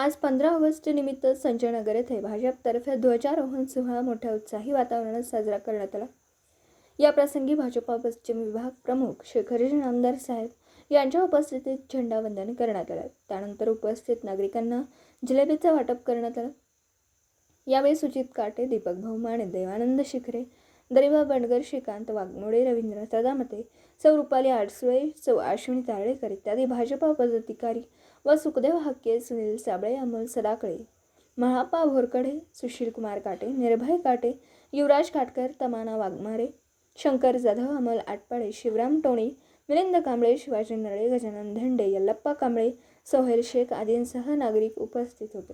आज पंधरा ऑगस्ट निमित्त संजयनगर येथे भाजपतर्फे ध्वजारोहण सोहळा मोठ्या उत्साही वातावरणात साजरा करण्यात आला. या प्रसंगी भाजपा पश्चिम विभाग प्रमुख शेखरजी नामदार साहेब यांच्या उपस्थितीत झेंडावंदन करण्यात आलं. त्यानंतर उपस्थित नागरिकांना जिलेबीचं वाटप करण्यात आलं. यावेळी सुजित काटे दीपक भाऊ माने देवानंद शिखरे दरिबा बंडगर श्रीकांत वाघमोडे रवींद्र सदामते सौ रुपाली आडसुळे सौ आश्विनी तारळेकर इत्यादी भाजपा पदाधिकारी व सुखदेव हाके सुनील साबळे अमोल सदाकळे महापा भोरकडे सुशील कुमार काटे निर्भय काटे युवराज काटकर तमाना वाघमारे शंकर जाधव अमोल आटपाडे शिवराम टोणी मिलिंद कांबळे शिवाजी नरळे गजानन धंडे यल्लप्पा कांबळे सोहेल शेख आदींसह नागरिक उपस्थित होते.